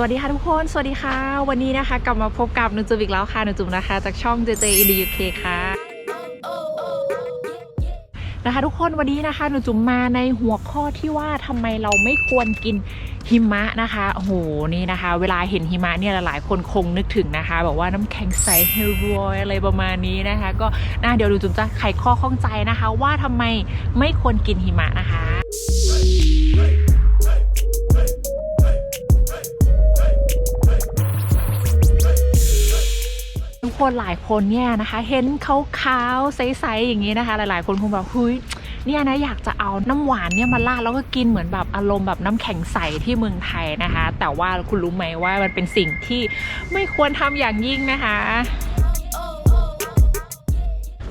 สวัสดีค่ะทุกคน สวัสดีค่ะ วันนี้นะคะ กลับมาพบกับหนูจุ๋มอีกแล้วค่ะหนูจุ๋มนะคะ จากช่อง JJ in the UK ค่ะนะคะทุกคนวันนี้นะคะหนูจุ๋มมาในหัวข้อที่ว่าทำไมเราไม่ควรกินหิมะนะคะโอ้โหนี่นะคะ เวลาเห็นหิมะเนี่ยหลายๆคนคงนึกถึงนะคะแบบว่าน้ำแข็งใสเฮลบอยอะไรประมาณนี้นะคะ ก็น่าเดี๋ยวหนูจุ๋มจะไขข้อข้องใจนะคะ ว่าทำไมไม่ควรกินหิมะนะคะ คนหลายคนเนี่ยนะคะ เห็นขาวๆใสๆอย่างนี้นะคะ หลายๆ คนคงแบบเฮ้ยเนี่ยนะอยากจะเอาน้ำหวานเนี่ยมาลาดแล้วก็กินเหมือนแบบอารมณ์แบบน้ำแข็งใสที่เมืองไทยนะคะ แต่ว่าคุณรู้ไหมว่ามันเป็นสิ่งที่ไม่ควรทำอย่างยิ่งนะคะ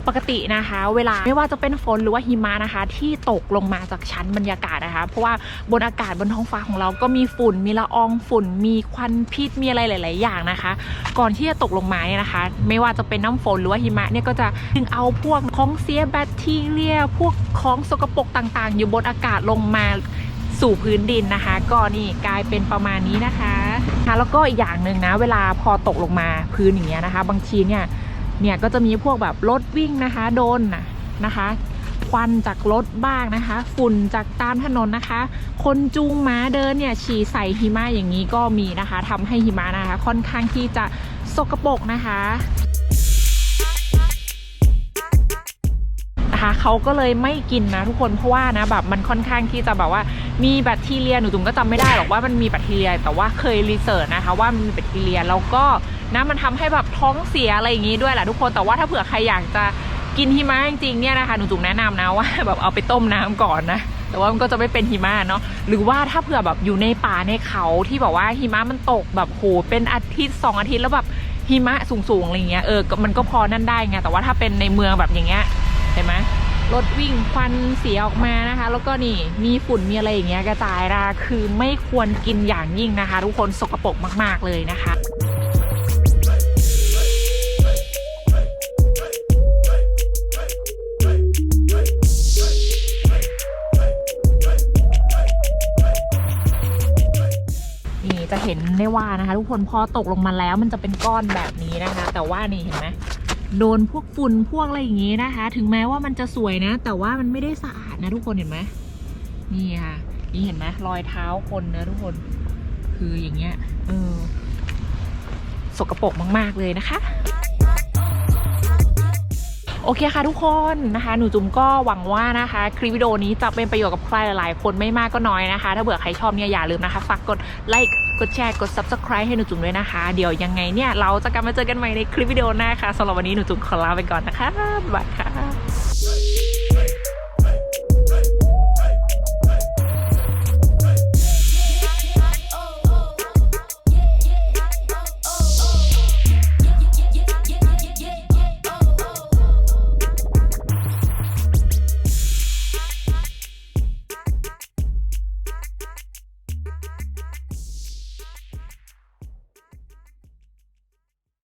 ปกตินะคะ เวลาไม่ว่าจะเป็นฝนหรือว่าหิมะนะคะ ที่ตกลงมาจากชั้นบรรยากาศนะคะ เพราะว่าบนอากาศบนท้องฟ้าของเราก็มีฝุ่น มีละอองฝุ่น มีควันพิษมีอะไรหลาย ๆ อย่างนะคะ ก่อนที่จะตกลงมาเนี่ยนะคะ ไม่ว่าจะเป็นน้ำฝนหรือว่าหิมะเนี่ยก็จะดึงเอาพวกของเสียแบคทีเรีย พวกของสกปรกต่าง ๆ อยู่บนอากาศลงมาสู่พื้นดินนะคะ ก็นี่กลายเป็นประมาณนี้นะคะค่ะแล้วก็อีกอย่างหนึ่งนะ เวลาพอตกลงมาพื้นอย่างเงี้ยนะคะ บางทีเนี่ย เนี่ยก็จะมีพวกแบบรถวิ่งนะคะ โดนนะนะคะควันจากรถบ้างนะคะ ฝุ่นจากตามถนนนะคะ คนจูงม้าเดินเนี่ยฉี่ใส่หิมะอย่างนี้ก็มีนะคะทำให้หิมะนะคะ ค่อนข้างที่จะสกปรกนะคะ นะคะเขาก็เลยไม่กินนะทุกคนเพราะว่านะแบบมันค่อนข้างที่จะแบบว่ามีแบคทีเรียหนูจุ๋มก็จำไม่ได้หรอกว่ามันมีแบคทีเรีย แต่ว่าเคยรีเสิร์ชนะคะว่ามันมีแบคทีเรียแล้วก็นะมันทำให้แบบท้องเสียอะไรอย่างนี้ด้วยแหละทุกคนแต่ว่าถ้าเผื่อใครอยากจะกินหิมะจริงๆเนี่ยนะคะหนูจุ๋มแนะนำนะว่าแบบเอาไปต้มน้ำก่อนนะแต่ว่ามันก็จะไม่เป็นหิมะเนาะหรือว่าถ้าเผื่อแบบอยู่ในป่าในเขาที่แบบว่าหิมะมันตกแบบโหเป็นอาทิตย์สองอาทิตย์แล้วแบบหิมะสูงๆอะไรเงี้ยเออมันก็พอนั่นได้ไงแต่ว่าถ้าเป็นในเมืองแบบอย่างเงี้ย ห็นไหมรถวิ่งควันเสียออกมานะคะ แล้วก็นี่มีฝุ่นมีอะไรอย่างเงี้ยกระจายนะคะคือไม่ควรกินอย่างยิ่งนะคะ ทุกคนสกปรกมาก ๆ เลยนะคะนี่จะเห็นได้ว่านะคะ ทุกคนพอตกลงมาแล้วมันจะเป็นก้อนแบบนี้นะคะ แต่ว่านี่เห็นไหม โดนพวกฝุ่นพวกอะไรอย่างงี้นะคะ ถึงแม้ว่ามันจะสวยนะ แต่ว่ามันไม่ได้สะอาดนะทุกคนเห็นไหมนี่ค่ะ นี่เห็นไหมรอยเท้าคนนะทุกคน คืออย่างเงี้ยเออสกปรกมาก ๆ เลยนะคะโอเคค่ะทุกคนนะคะ หนูจุ๋มก็หวังว่านะคะ คลิปวิดีโอนี้จะเป็นประโยชน์กับใครหลายๆ คนไม่มากก็น้อยนะคะ ถ้าเผื่อใครชอบเนี่ยอย่าลืมนะคะฝากกดไลค์ กดแชร์ กด subscribe ให้หนูจุ๋มด้วยนะคะ เดี๋ยวยังไงเนี่ย เราจะกลับมาเจอกันใหม่ในคลิปวิดีโอหน้าค่ะสำหรับวันนี้หนูจุ๋มขอลาไปก่อนนะคะบ๊ายบายค่ะ